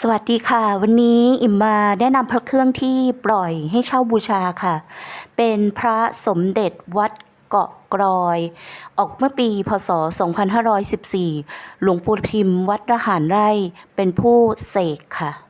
สวัสดีค่ะ วันนี้อิมมาแนะนำพระเครื่องที่ปล่อยให้เช่าบูชาค่ะ เป็นพระสมเด็จวัดเกาะกรอย ออกเมื่อปีพศ 2514 หลวงปู่พิมพ์วัดระหารไร่เป็นผู้เสกค่ะ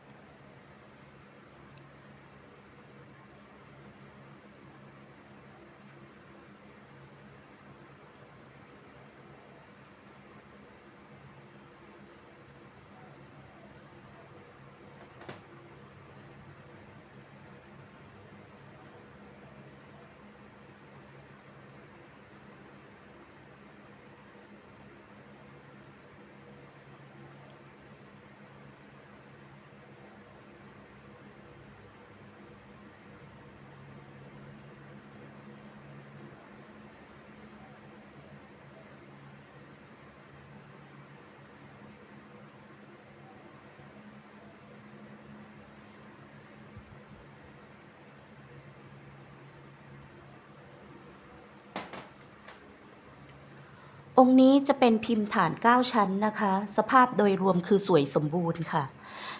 องค์นี้จะเป็นพิมพ์ฐาน 9 ชั้นนะคะ สภาพโดยรวมคือสวยสมบูรณ์ค่ะ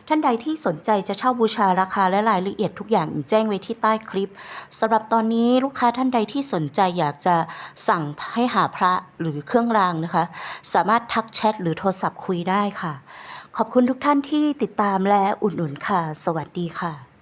ท่านใดที่สนใจจะเช่าบูชาราคาและรายละเอียดทุกอย่างแจ้งไว้ที่ใต้คลิปสำหรับตอนนี้ลูกค้าท่านใดที่สนใจอยากจะสั่งให้หาพระหรือเครื่องรางนะคะ สามารถทักแชทหรือโทรศัพท์คุยได้ค่ะ ขอบคุณทุกท่านที่ติดตามและอุดหนุนค่ะ สวัสดีค่ะ